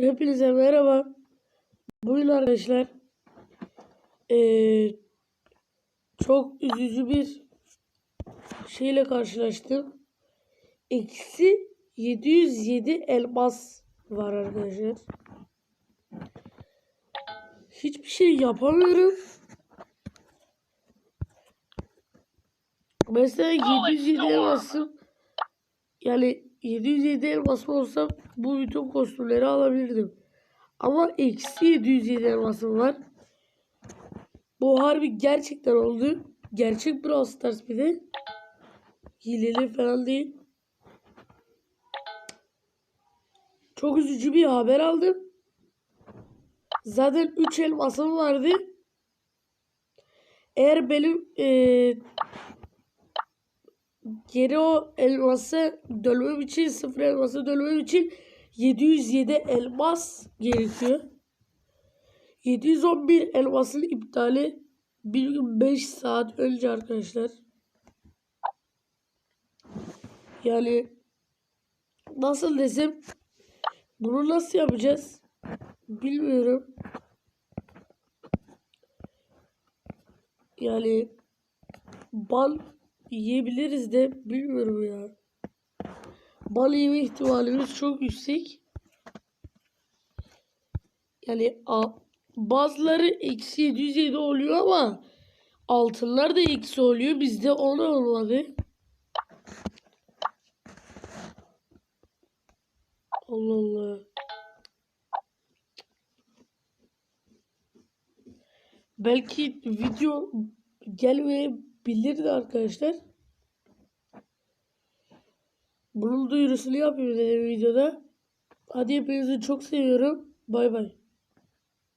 Hepinize merhaba. Bugün arkadaşlar eee, çok üzücü bir şeyle karşılaştım. Eksi 707 elmas var arkadaşlar. Hiçbir şey yapamıyorum. Mesela 707 elmasım yani 707 elmasım olsam bu bütün kostümleri alabilirdim. Ama eksi 707 elmasım var. Bu harbi gerçekten oldu. Gerçek Brawl Stars bir de. Hileli falan değil. Çok üzücü bir haber aldım. Zaten 3 elmasım vardı. Eğer benim eee geri o elması dönmem için sıfır elması dönmem için 707 elmas gerekiyor. 711 elmasın iptali bir gün 5 saat önce arkadaşlar. Yani nasıl desem bunu nasıl yapacağız bilmiyorum. Yani bal yiyebiliriz de bilmiyorum ya. Bal yeme ihtimalimiz çok yüksek. Yani a- bazıları eksi 707 oluyor ama altınlar da eksi oluyor. Bizde onu olmadı. Allah Allah. Belki video gelmeyebilirdi arkadaşlar. Bunun duyurusunu yapayım dedim videoda. Hadi hepinizi çok seviyorum. Bay bay.